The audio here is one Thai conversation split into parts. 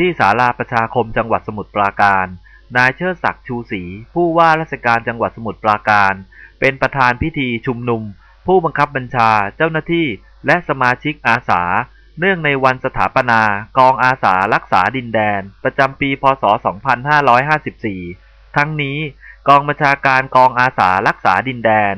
ที่ศาลาประชาคมจังหวัดสมุทรปราการ นายเชิดศักดิ์ชูศรีผู้ว่าราชการจังหวัดสมุทรปราการ เป็นประธานพิธีชุมนุม ผู้บังคับบัญชาเจ้าหน้าที่ และสมาชิกอาสา เนื่องในวันสถาปนา กองอาสารักษาดินแดน ประจำปี พศ 2554 ทั้งนี้ กองบัญชาการกองอาสารักษาดินแดน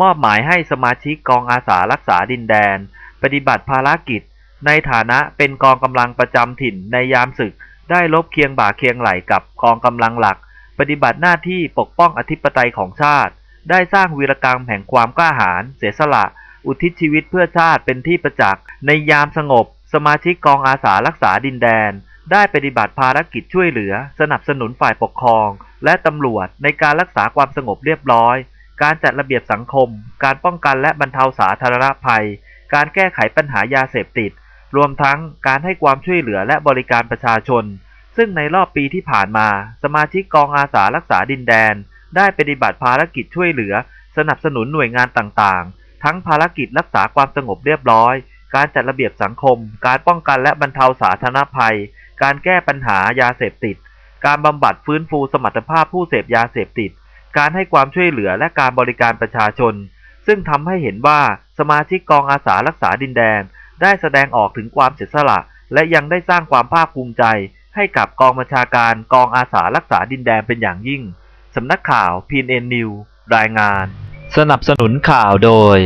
มอบหมายให้สมาชิกกองอาสารักษาดินแดน ปฏิบัติภารกิจ ในฐานะเป็นกองกำลังประจำถิ่นในยามศึก ได้ลบเคียงบ่าเคียงไหลกับกองกำลังหลัก ปฏิบัติหน้าที่ปกป้องอธิปไตยของชาติ ได้สร้างวีรกรรมแห่งความกล้าหาญเสียสละ อุทิศชีวิตเพื่อชาติเป็นที่ประจักษ์ ในยามสงบ สมาชิกกองอาสารักษาดินแดน ได้ปฏิบัติภารกิจช่วยเหลือ สนับสนุนฝ่ายปกครอง และตำรวจในการรักษาความสงบเรียบร้อย การจัดระเบียบสังคม การป้องกันและบรรเทาสาธารณภัย การแก้ไขปัญหายาเสพติด รวมทั้งการให้ความช่วยเหลือและบริการประชาชน ซึ่งในรอบปีที่ผ่านมา สมาชิกกองอาสารักษาดินแดน ได้ปฏิบัติภารกิจช่วยเหลือ สนับสนุนหน่วยงานต่างๆ ทั้งภารกิจรักษาความสงบเรียบร้อย การจัดระเบียบสังคม การป้องกันและบรรเทาสาธารณภัย การแก้ปัญหายาเสพติด การบำบัดฟื้นฟูสมรรถภาพผู้เสพยาเสพติด การให้ความช่วยเหลือและการบริการประชาชน ซึ่งทำให้เห็นว่าสมาชิกกองอาสารักษาดินแดน ได้แสดงออกถึงความเสียสละ และยังได้สร้างความภาคภูมิใจ ให้กับกองบัญชาการกองอาสารักษาดินแดนเป็นอย่างยิ่ง สำนักข่าว PNN News รายงาน สนับสนุนข่าวโดย